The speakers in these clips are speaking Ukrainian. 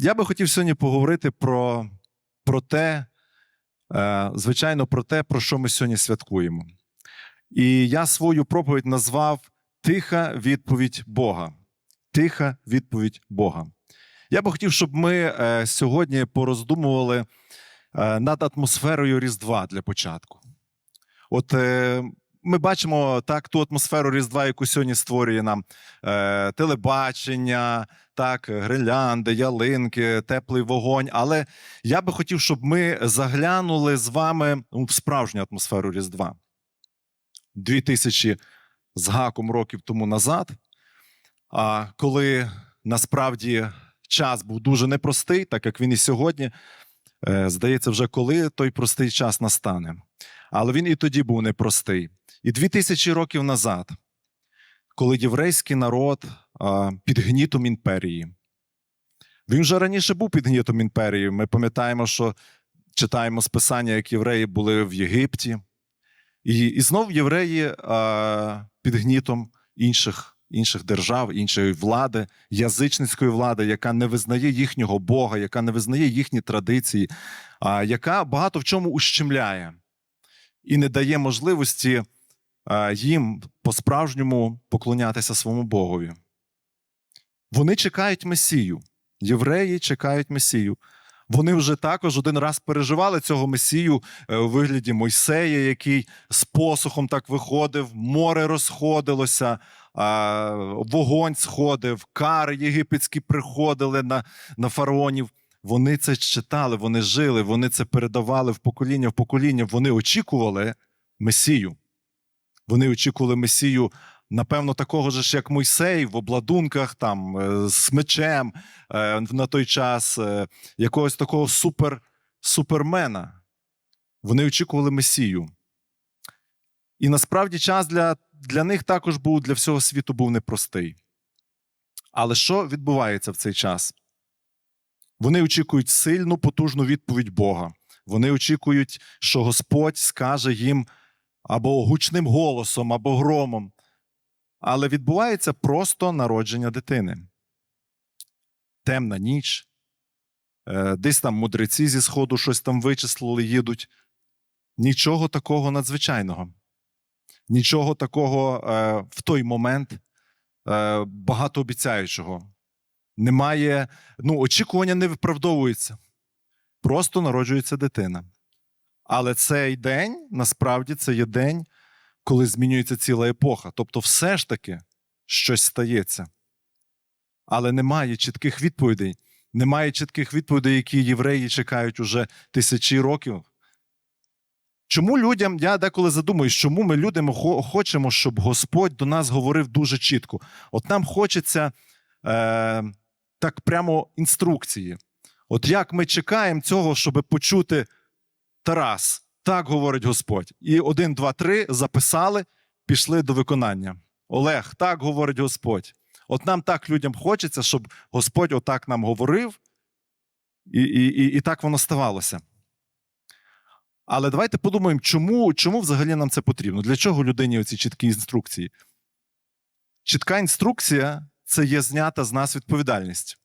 Я би хотів сьогодні поговорити про, про те, е, звичайно, про те, про що ми сьогодні святкуємо. І я свою проповідь назвав Тиха відповідь Бога. Тиха відповідь Бога. Я би хотів, щоб ми е, сьогодні пороздумували е, над атмосферою Різдва для початку. От ми бачимо так ту атмосферу Різдва, яку сьогодні створює нам е, телебачення, так, гирлянди, ялинки, теплий вогонь. Але я би хотів, щоб ми заглянули з вами в справжню атмосферу Різдва. Дві тисячі з гаком років тому назад, коли насправді час був дуже непростий, так як він і сьогодні. Е, Здається, вже коли той простий час настане. Але він і тоді був непростий. І дві тисячі років назад, коли єврейський народ під гнітом імперії, він вже раніше був під гнітом імперії. Ми пам'ятаємо, що читаємо списання, як євреї були в Єгипті, і, і знов євреї а, під гнітом інших. Інших держав, іншої влади, язичницької влади, яка не визнає їхнього Бога, яка не визнає їхні традиції, а яка багато в чому ущемляє і не дає можливості а, їм по-справжньому поклонятися своєму Богові. Вони чекають Месію. Євреї чекають Месію. Вони вже також один раз переживали цього Месію е, у вигляді Мойсея, який з посухом так виходив, море розходилося, вогонь сходив, кари єгипетські приходили на, на фараонів. Вони це читали, вони жили, вони це передавали в покоління в покоління. Вони очікували Месію. Вони очікували Месію, напевно, такого ж, як Мойсей, в обладунках, там, е, з мечем е, на той час, е, якогось такого супер, супермена. Вони очікували Месію. І насправді час для, для них також був, для всього світу був непростий. Але що відбувається в цей час? Вони очікують сильну, потужну відповідь Бога. Вони очікують, що Господь скаже їм або гучним голосом, або громом. Але відбувається просто народження дитини. Темна ніч. Е, Десь там мудреці зі сходу щось там вичислили, їдуть. Нічого такого надзвичайного. Нічого такого е, в той момент е, багатообіцяючого. Немає, ну, очікування не виправдовується. Просто народжується дитина. Але цей день насправді це є день, коли змінюється ціла епоха. Тобто, все ж таки щось стається. Але немає чітких відповідей. Немає чітких відповідей, які євреї чекають уже тисячі років. Чому людям, я деколи задумуюсь, чому ми людям хочемо, щоб Господь до нас говорив дуже чітко? От нам хочеться е, так прямо інструкції. От як ми чекаємо цього, щоб почути Тарас, так говорить Господь. І один, два, три записали, пішли до виконання. Олег, так говорить Господь. От нам так людям хочеться, щоб Господь отак нам говорив, і, і, і, і так воно ставалося. Але давайте подумаємо, чому, чому взагалі нам це потрібно? Для чого людині оці чіткі інструкції? Чітка інструкція це є знята з нас відповідальність.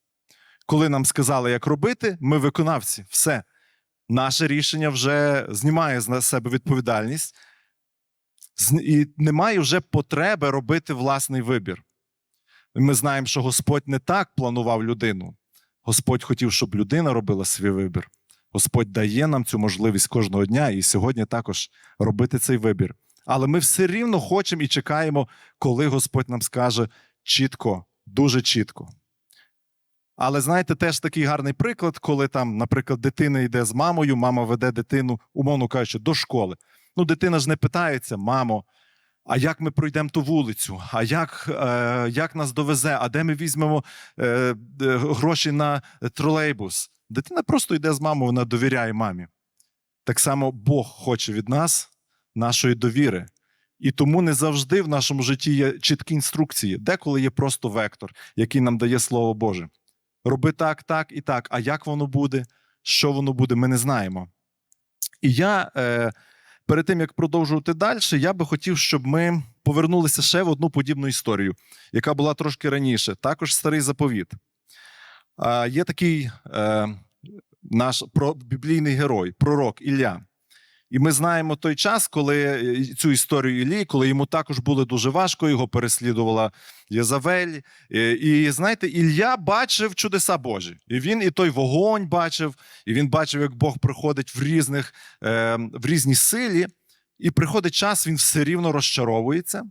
Коли нам сказали, як робити, ми виконавці. Все. Наше рішення вже знімає з себе відповідальність, і немає вже потреби робити власний вибір. Ми знаємо, що Господь не так планував людину. Господь хотів, щоб людина робила свій вибір. Господь дає нам цю можливість кожного дня і сьогодні також робити цей вибір. Але ми все рівно хочемо і чекаємо, коли Господь нам скаже чітко, дуже чітко. Але знаєте, теж такий гарний приклад, коли там, наприклад, дитина йде з мамою, мама веде дитину, умовно кажучи, до школи. Ну, дитина ж не питається, мамо, а як ми пройдемо ту вулицю? А як, е, як нас довезе? А де ми візьмемо е, гроші на тролейбус? Дитина просто йде з мамою, вона довіряє мамі. Так само Бог хоче від нас нашої довіри. І тому не завжди в нашому житті є чіткі інструкції. Деколи є просто вектор, який нам дає Слово Боже. Роби так, так і так. А як воно буде, що воно буде, ми не знаємо. І я е, перед тим як продовжувати далі, я би хотів, щоб ми повернулися ще в одну подібну історію, яка була трошки раніше, також старий заповіт. А, Є такий е, наш біблійний герой, пророк Ілля. І ми знаємо той час, коли е, цю історію Іллі, коли йому також було дуже важко, його переслідувала Єзавель. Е, І знаєте, Ілля бачив чудеса Божі. І він і той вогонь бачив, і він бачив, як Бог приходить в різних е, в різній силі. І приходить час, він все рівно розчаровується,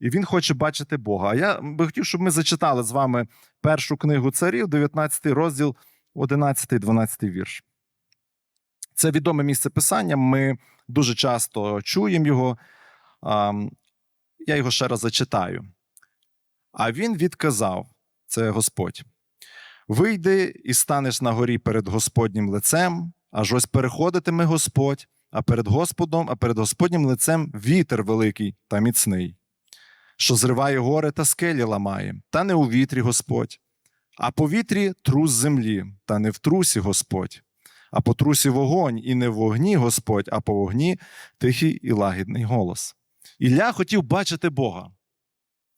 і він хоче бачити Бога. А я би хотів, щоб ми зачитали з вами першу книгу царів, 19 розділ, 11-12 вірш. Це відоме місце писання. Ми дуже часто чуємо його. Я його ще раз зачитаю. А він відказав: це Господь. Вийди і станеш на горі перед Господнім лицем, аж ось переходитиме Господь, а перед Господом, а перед Господнім лицем вітер великий та міцний, що зриває гори та скелі ламає, та не у вітрі Господь, а по вітрі трус землі, та не в трусі Господь, а по трусі вогонь, і не в вогні Господь, а по вогні тихий і лагідний голос. Ілля хотів бачити Бога.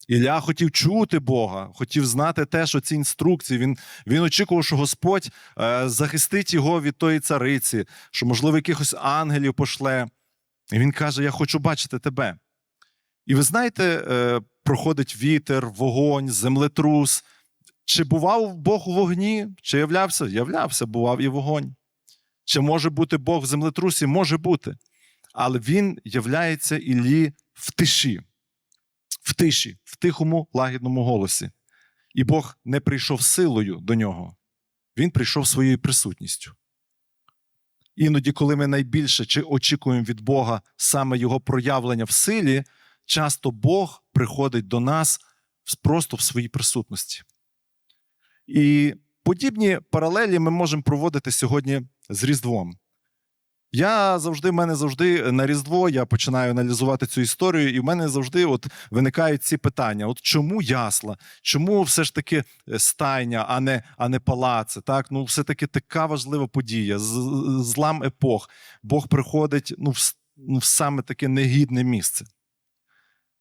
Ілля хотів чути Бога, хотів знати те, що ці інструкції. Він, він очікував, що Господь е, захистить його від тої цариці, що, можливо, якихось ангелів пошле. І він каже: Я хочу бачити тебе. І ви знаєте, е, проходить вітер, вогонь, землетрус. Чи бував Бог у вогні? Чи являвся? Являвся, бував і вогонь. Чи може бути Бог в землетрусі? Може бути. Але він являється Іллі в тиші, в тиші, в тихому лагідному голосі. І Бог не прийшов силою до нього, він прийшов своєю присутністю. Іноді, коли ми найбільше чи очікуємо від Бога саме Його проявлення в силі, часто Бог приходить до нас просто в своїй присутності. І подібні паралелі ми можемо проводити сьогодні з Різдвом. Я завжди, в мене завжди на Різдво я починаю аналізувати цю історію, і в мене завжди от виникають ці питання: от чому ясла? Чому все ж таки е, стайня, а не а не палаци? Так, ну все-таки така важлива подія, злам епох. Бог приходить ну, в, ну, в саме таке негідне місце.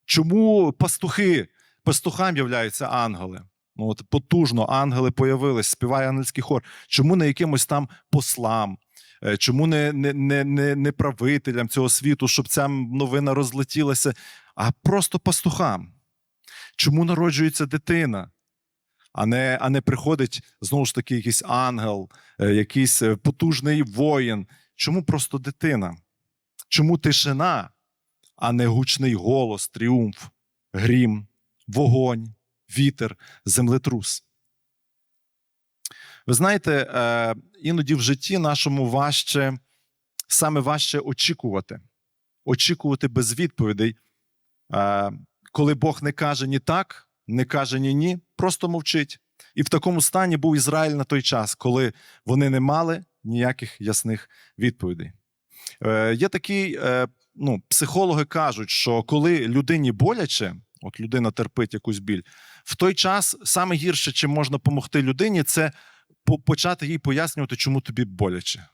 Чому пастухи, пастухам являються ангели? Ну, от потужно ангели появились, співає ангельський хор. Чому не якимось там послам? Е, Чому не, не, не, не, не правителям цього світу, щоб ця новина розлетілася, а просто пастухам? Чому народжується дитина? А не, а не приходить знову ж таки якийсь ангел, е, якийсь е, потужний воїн. Чому просто дитина? Чому тишина, а не гучний голос, тріумф, грім, вогонь, вітер, землетрус? Ви знаєте, е, іноді в житті нашому важче, саме важче очікувати, очікувати без відповідей. Е, Коли Бог не каже ні так, не каже ні ні, просто мовчить. І в такому стані був Ізраїль на той час, коли вони не мали ніяких ясних відповідей. Е, Є такі, е, ну, психологи кажуть, що коли людині боляче, от людина терпить якусь біль, в той час саме гірше, чим можна допомогти людині, це почати їй пояснювати, чому тобі боляче.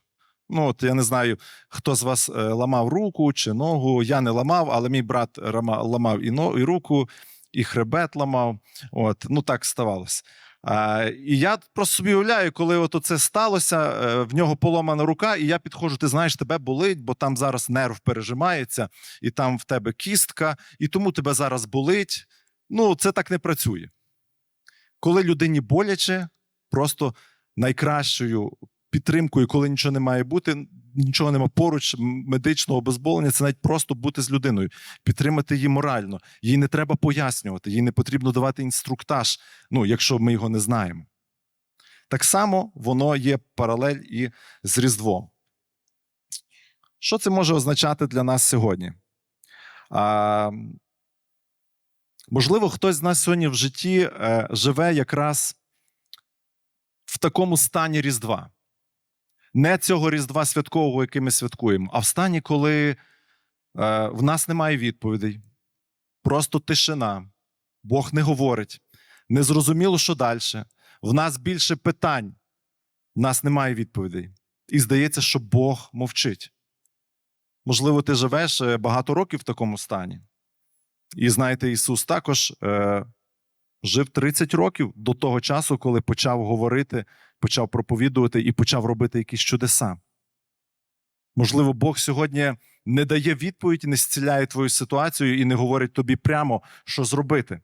Ну, от я не знаю, хто з вас е, ламав руку чи ногу. Я не ламав, але мій брат ламав і, но, і руку, і хребет ламав. От, ну так ставалося. А, і я просто собі уявляю, коли от це сталося, е, в нього поломана рука, і я підходжу, ти знаєш, тебе болить, бо там зараз нерв пережимається, і там в тебе кістка, і тому тебе зараз болить. Ну, це так не працює. Коли людині боляче, просто найкращою підтримкою, коли нічого не має бути, нічого нема поруч медичного обезболення, це навіть просто бути з людиною, підтримати її морально. Їй не треба пояснювати, їй не потрібно давати інструктаж, ну, якщо ми його не знаємо. Так само воно є паралель і з Різдвом. Що це може означати для нас сьогодні? А, можливо, хтось з нас сьогодні в житті е, живе якраз в такому стані Різдва. Не цього Різдва святкового, який ми святкуємо, а в стані, коли е, в нас немає відповідей, просто тишина, Бог не говорить, не зрозуміло, що далі. В нас більше питань, в нас немає відповідей. І здається, що Бог мовчить. Можливо, ти живеш е, багато років в такому стані. І знаєте, Ісус також е, Жив 30 років до того часу, коли почав говорити, почав проповідувати і почав робити якісь чудеса. Можливо, Бог сьогодні не дає відповідь, не зціляє твою ситуацію і не говорить тобі прямо, що зробити.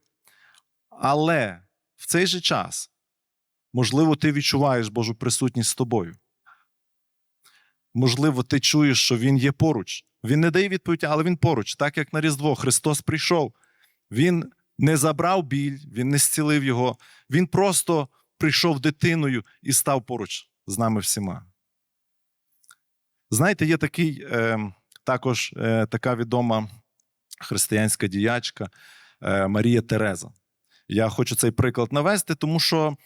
Але в цей же час, можливо, ти відчуваєш Божу присутність з тобою. Можливо, ти чуєш, що Він є поруч. Він не дає відповідь, але Він поруч. Так як на Різдво Христос прийшов. Він не забрав біль, Він не зцілив його. Він просто прийшов дитиною і став поруч з нами всіма. Знаєте, є такий, е, також е, така відома християнська діячка е, Марія Тереза. Я хочу цей приклад навести, тому що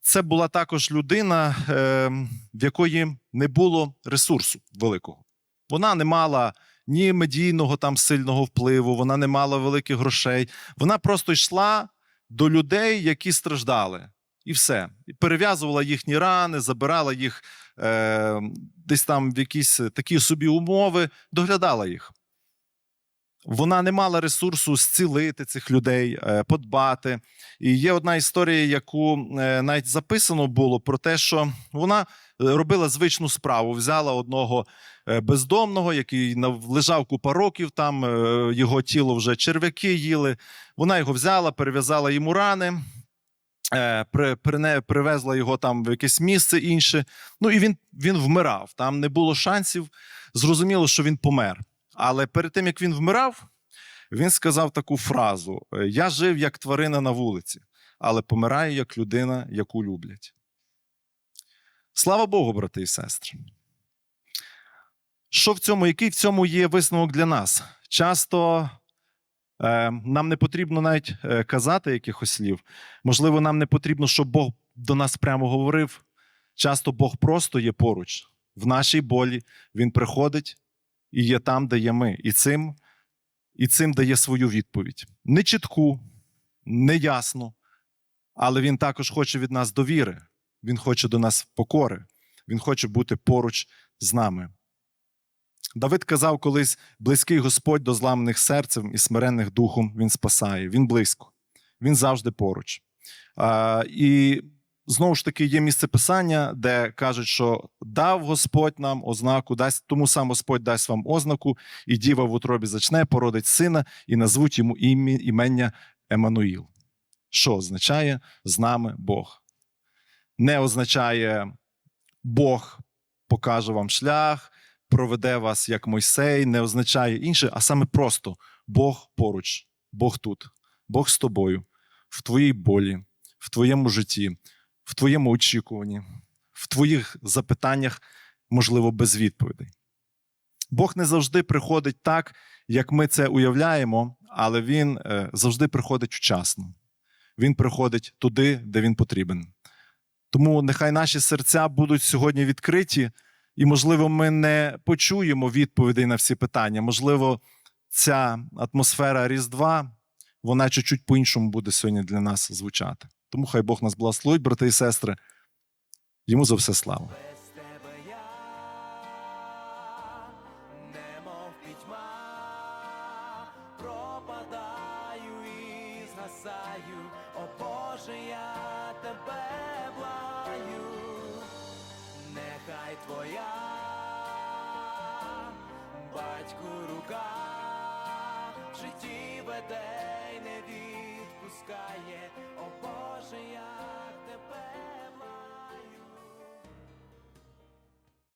це була також людина, е, в якої не було ресурсу великого. Вона не мала ні медійного там сильного впливу, вона не мала великих грошей. Вона просто йшла до людей, які страждали, і все. І перев'язувала їхні рани, забирала їх е, десь там в якісь такі собі умови, доглядала їх. Вона не мала ресурсу зцілити цих людей, е, подбати. І є одна історія, яку е, навіть записано було про те, що вона е, робила звичну справу. Взяла одного бездомного, який лежав купа років, там його тіло вже черв'яки їли. Вона його взяла, перев'язала йому рани. Привезла його там в якесь місце інше. Ну і він, він вмирав. Там не було шансів. Зрозуміло, що він помер. Але перед тим як він вмирав, він сказав таку фразу: «Е, Я жив як тварина на вулиці, але помираю як людина, яку люблять. Слава Богу, брати і сестри. Що в цьому, який в цьому є висновок для нас? Часто е, нам не потрібно навіть е, казати якихось слів. Можливо, нам не потрібно, щоб Бог до нас прямо говорив. Часто Бог просто є поруч. В нашій болі Він приходить і є там, де є ми. І цим, і цим дає свою відповідь. Не чітку, не ясну, але він також хоче від нас довіри. Він хоче до нас покори. Він хоче бути поруч з нами. Давид казав колись: близький Господь до зламаних серцем і смиренних духом він спасає. Він близько, він завжди поруч. А, і знову ж таки є місце писання, де кажуть, що дав Господь нам ознаку, дасть тому сам Господь дасть вам ознаку, і діва в утробі зачне, породить сина, і назвуть йому імення Еммануїл. Що означає з нами Бог? Не означає Бог покаже вам шлях, проведе вас як Мойсей, не означає інше, а саме просто Бог поруч, Бог тут, Бог з тобою, в твоїй болі, в твоєму житті, в твоєму очікуванні, в твоїх запитаннях, можливо, без відповідей. Бог не завжди приходить так, як ми це уявляємо, але Він е, завжди приходить вчасно. Він приходить туди, де він потрібен. Тому нехай наші серця будуть сьогодні відкриті, і, можливо, ми не почуємо відповідей на всі питання. Можливо, ця атмосфера Різдва, вона чуть-чуть по-іншому буде сьогодні для нас звучати. Тому хай Бог нас благословить, брати і сестри. Йому за все слава. О Боже, я тебе благаю, нехай твоя батьку рука в житті веде не відпускає, о я